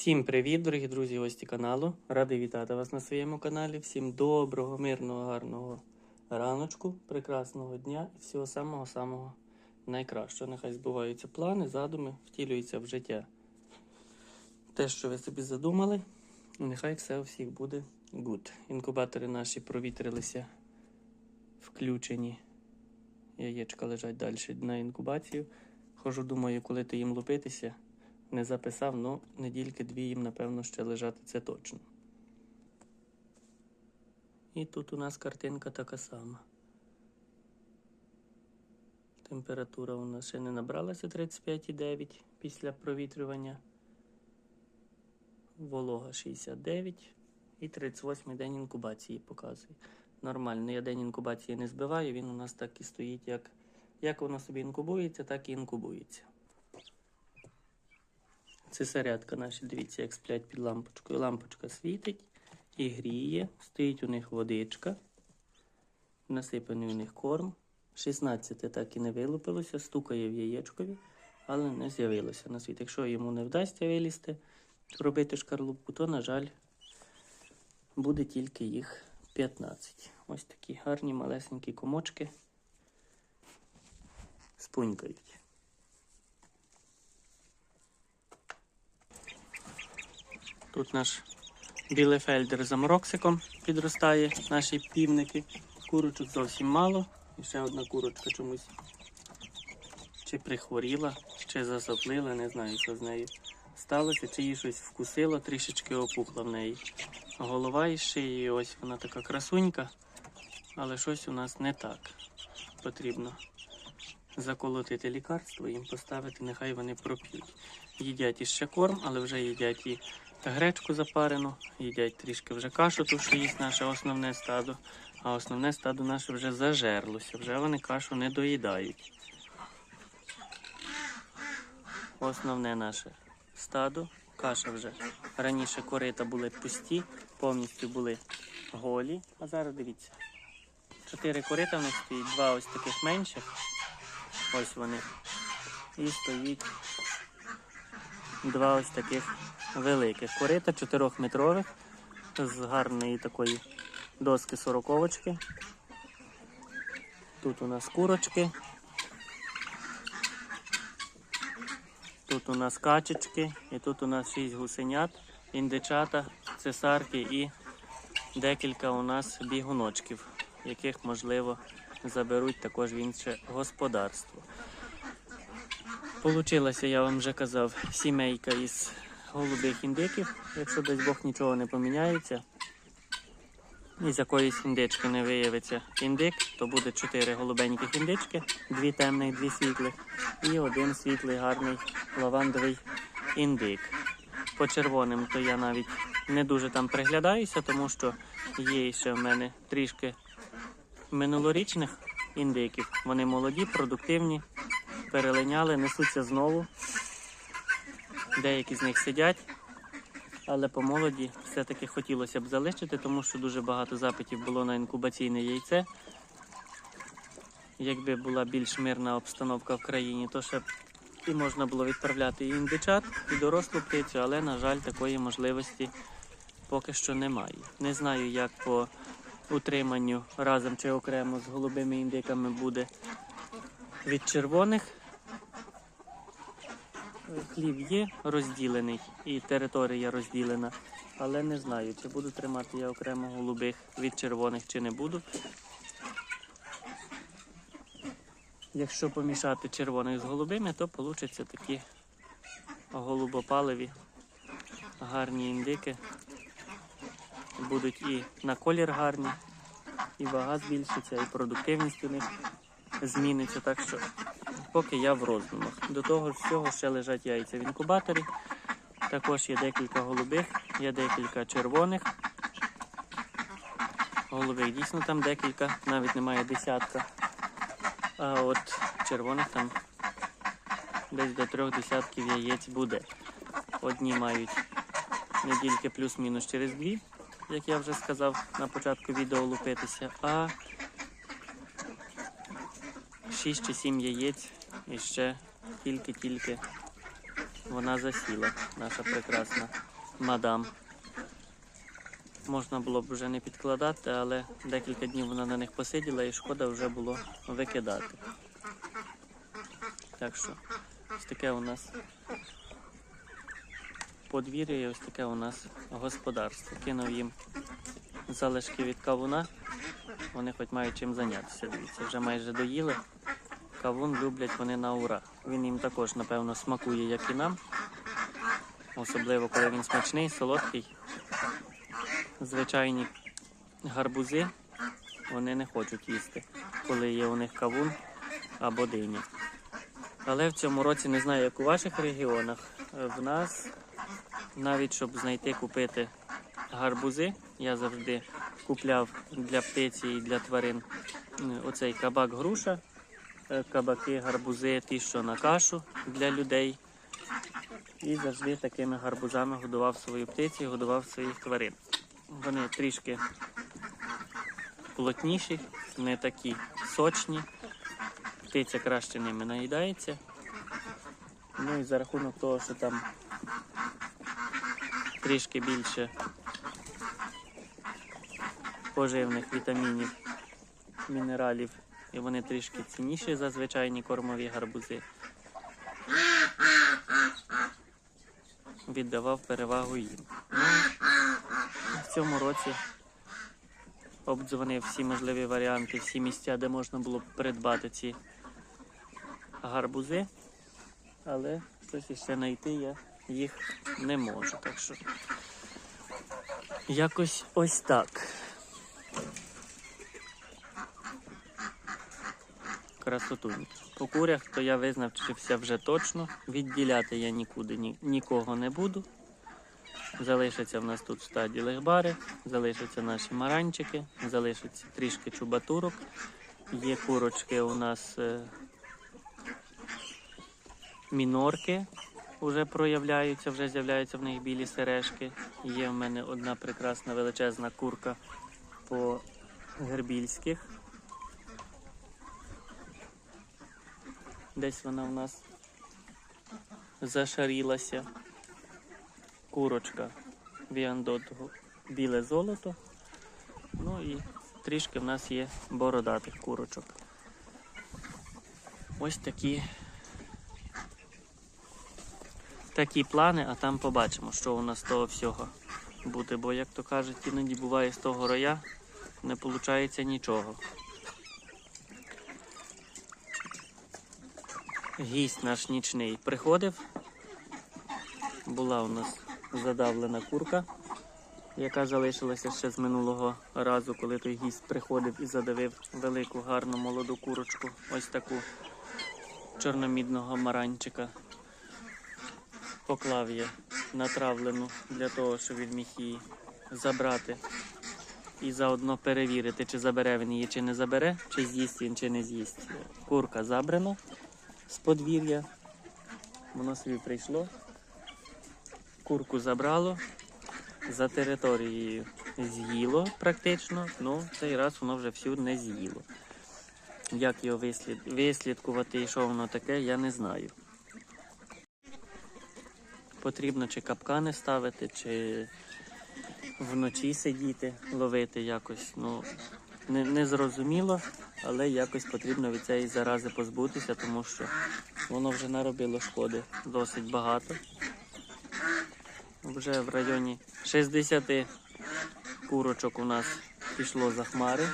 Всім привіт, дорогі друзі, гості каналу. Радий вітати вас на своєму каналі. Всім доброго, мирного, гарного раночку, прекрасного дня і всього самого-самого найкращого. Нехай збуваються плани, задуми, втілюються в життя. Те, що ви собі задумали, нехай все у всіх буде good. Інкубатори наші провітрилися, включені. Яєчка лежать далі на інкубацію. Хожу, думаю, коли ти їм лупитися не записав, ну недільки дві їм, напевно, ще лежати це точно. І тут у нас картинка така сама. Температура у нас ще не набралася 35,9 після провітрювання. Волога 69 і 38 день інкубації показує. Нормально, я день інкубації не збиваю, він у нас так і стоїть, як, як воно собі інкубується, так і інкубується. Це зарядка наші, дивіться, як сплять під лампочкою. Лампочка світить і гріє. Стоїть у них водичка. Насипаний у них корм. 16 так і не вилупилося, стукає в яєчкові, але не з'явилося на світ. Якщо йому не вдасться вилізти, робити шкарлупку, то, на жаль, буде тільки їх 15. Ось такі гарні малесенькі комочки спунькають. Тут наш білефельдер за мороксиком підростає, наші півники. Курочок зовсім мало. І ще одна курочка чомусь чи прихворіла, чи засоплила, не знаю, що з нею сталося, чи їй щось вкусило, трішечки опухла в неї. Голова із шиї, ось вона така красунька, але щось у нас не так. Потрібно заколотити лікарство, їм поставити, нехай вони проп'ють. Їдять іще корм, але вже їдять і гречку запарену, їдять трішки вже кашу, ту, що їсть наше основне стадо. А основне стадо наше вже зажерлося, вже вони кашу не доїдають. Основне наше стадо, каша вже. Раніше корита були пусті, повністю були голі. А зараз дивіться. Чотири корита в них стоїть, два ось таких менших. Ось вони. І стоїть два ось таких великих корита, 4-метрових, з гарної такої доски сороковочки. Тут у нас курочки. Тут у нас качечки, і тут у нас 6 гусенят, індичата, цесарки і декілька у нас бігуночків, яких можливо заберуть також в інше господарство. Получилася, я вам вже казав, сімейка із голубих індиків. Якщо десь Бог нічого не поміняється, і з якоїсь індички не виявиться індик, то буде чотири голубеньких індички, дві темних, дві світлих, і один світлий, гарний лавандовий індик. По червоним то я навіть не дуже там приглядаюся, тому що є ще в мене трішки минулорічних індиків. Вони молоді, продуктивні, перелиняли, несуться знову. Деякі з них сидять, але по молоді все-таки хотілося б залишити, тому що дуже багато запитів було на інкубаційне яйце. Якби була більш мирна обстановка в країні, то ще б і можна було відправляти і індичат, і дорослу птицю, але, на жаль, такої можливості поки що немає. Не знаю, як по утриманню разом чи окремо з голубими індиками буде від червоних. Хлів є розділений і територія розділена, але не знаю, чи буду тримати я окремо голубих від червоних, чи не буду. Якщо помішати червоних з голубими, то получаться такі голубопаливі гарні індики. Будуть і на колір гарні, і вага збільшиться, і продуктивність у них зміниться. Так що поки я в роздумах. До того всього ще лежать яйця в інкубаторі. Також є декілька голубих, є декілька червоних. Голубих дійсно там декілька, навіть немає десятка. А от червоних там десь до трьох десятків яєць буде. Одні мають недільки плюс-мінус через дві, як я вже сказав на початку відео лупитися, а 6 чи 7 яєць і ще тільки-тільки вона засіла, наша прекрасна мадам. Можна було б вже не підкладати, але декілька днів вона на них посиділа і шкода вже було викидати. Так що ось таке у нас подвір'я і ось таке у нас господарство. Кинув їм залишки від кавуна. Вони хоч мають чим зайнятися. Дивіться, вже майже доїли. Кавун люблять вони на ура. Він їм також, напевно, смакує, як і нам. Особливо, коли він смачний, солодкий. Звичайні гарбузи вони не хочуть їсти, коли є у них кавун або диня. Але в цьому році не знаю, як у ваших регіонах. В нас навіть щоб знайти купити гарбузи, я завжди купляв для птиці і для тварин оцей кабак груша, кабаки, гарбузи, ті, що на кашу для людей. І завжди такими гарбузами годував свою птицю годував своїх тварин. Вони трішки плотніші, не такі сочні. Птиця краще ними наїдається. Ну і за рахунок того, що там трішки більше поживних вітамінів, мінералів, і вони трішки цінніші за звичайні кормові гарбузи. Віддавав перевагу їм. В цьому році обдзвонив всі можливі варіанти, всі місця, де можна було придбати ці гарбузи, але щось іще знайти я їх не можу. Так що якось ось так. Красотунь. По курях то я визначився вже точно. Відділяти я нікуди ні, нікого не буду. Залишаться в нас тут стаді легбари, залишаться наші маранчики, залишиться трішки чубатурок. Є курочки у нас е, мінорки вже проявляються, вже з'являються в них білі сережки. Є в мене одна прекрасна величезна курка по гербільських. Десь вона в нас зашарілася. Курочка Віандотого біле золото. Ну і трішки в нас є бородатих курочок. Ось такі такі плани, а там побачимо, що у нас з того всього буде. Бо, як то кажуть, іноді буває з того роя не виходить нічого. Гість наш нічний приходив. Була у нас задавлена курка, яка залишилася ще з минулого разу, коли той гість приходив і задавив велику гарну молоду курочку. Ось таку чорномідного маранчика. Поклав я натравлену для того, щоб він міг її забрати і заодно перевірити, чи забере він її, чи не забере, чи з'їсть він, чи не з'їсть. Курка забрана з подвір'я. Воно собі прийшло. Курку забрало, за територією з'їло практично, ну цей раз воно вже всю не з'їло. Як його вислід... вислідкувати і що воно таке, я не знаю. Потрібно чи капкани ставити, чи вночі сидіти, ловити якось. Ну, не, не зрозуміло, але якось потрібно від цієї зарази позбутися, тому що воно вже наробило шкоди досить багато. Вже в районі 60 курочок у нас пішло за хмари.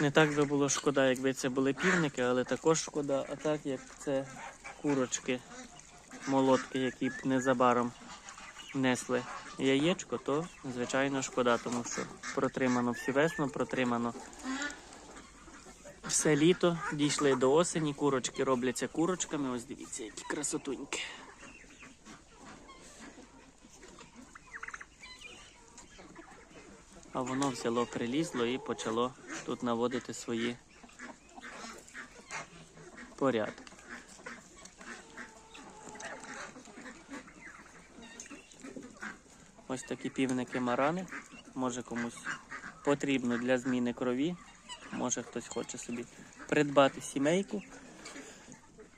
Не так би було шкода, якби це були півники, але також шкода, а так як це курочки, молотки, які б незабаром несли яєчко, то звичайно шкода, тому що протримано всю весну, протримано все літо, дійшли до осені, курочки робляться курочками. Ось дивіться, які красотуньки. А воно взяло, прилізло і почало тут наводити свої порядки. Ось такі півники марани. Може комусь потрібно для зміни крові. Може хтось хоче собі придбати сімейку,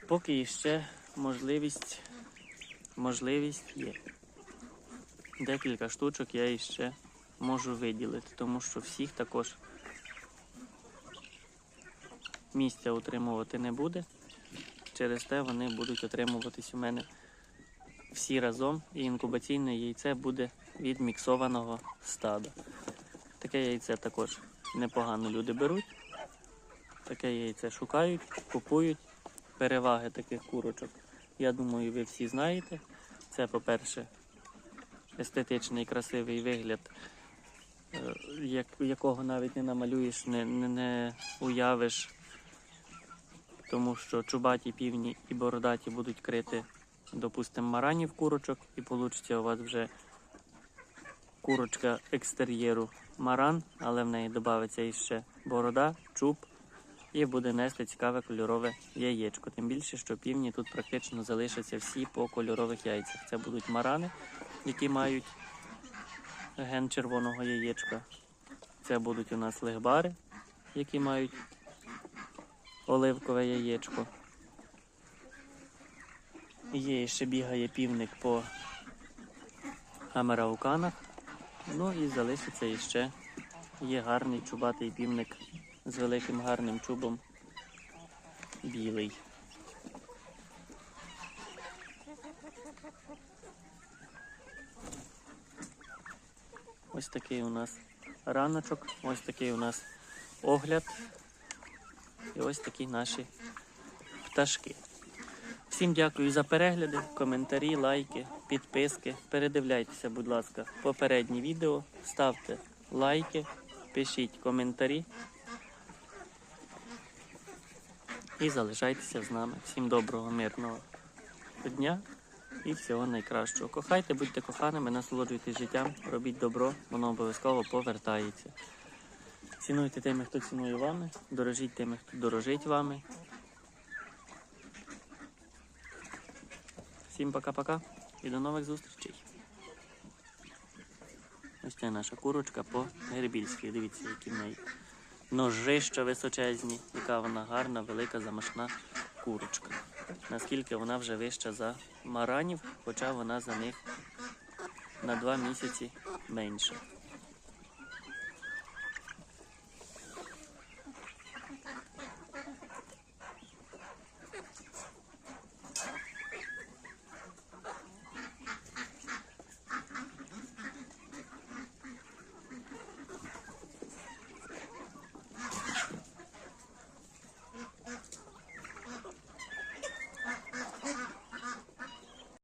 поки ще можливість, можливість є. Декілька штучок я іще можу виділити, тому що всіх також місця утримувати не буде. Через те вони будуть отримуватись у мене всі разом, і інкубаційне яйце буде від міксованого стада. Таке яйце також непогано люди беруть. Таке яйце шукають, купують. Переваги таких курочок, я думаю, ви всі знаєте. Це, по-перше, естетичний красивий вигляд, е, як, якого навіть не намалюєш, не, не, не уявиш, тому що чубаті півні і бородаті будуть крити, допустимо, маранів курочок, і вийде у вас вже курочка екстер'єру маран, але в неї додається іще борода, чуб і буде нести цікаве кольорове яєчко. Тим більше, що півні тут практично залишаться всі по кольорових яйцях. Це будуть марани, які мають ген червоного яєчка. Це будуть у нас легбари, які мають оливкове яєчко. Є ще бігає півник по амерауканах. Ну і залишиться іще є гарний чубатий півник з великим гарним чубом білий. Ось такий у нас раночок, ось такий у нас огляд. І ось такі наші пташки. Всім дякую за перегляди, коментарі, лайки, підписки. Передивляйтеся, будь ласка, попередні відео, ставте лайки, пишіть коментарі і залишайтеся з нами. Всім доброго, мирного дня і всього найкращого. Кохайте, будьте коханими, насолоджуйтесь життям, робіть добро, воно обов'язково повертається. Цінуйте тими, хто цінує вами, дорожіть тими, хто дорожить вами. Всім пока-пока і до нових зустрічей. Ось це наша курочка по гербільській. Дивіться, які в неї ножища височезні, яка вона гарна, велика, замашна курочка. Наскільки вона вже вища за маранів, хоча вона за них на два місяці менша.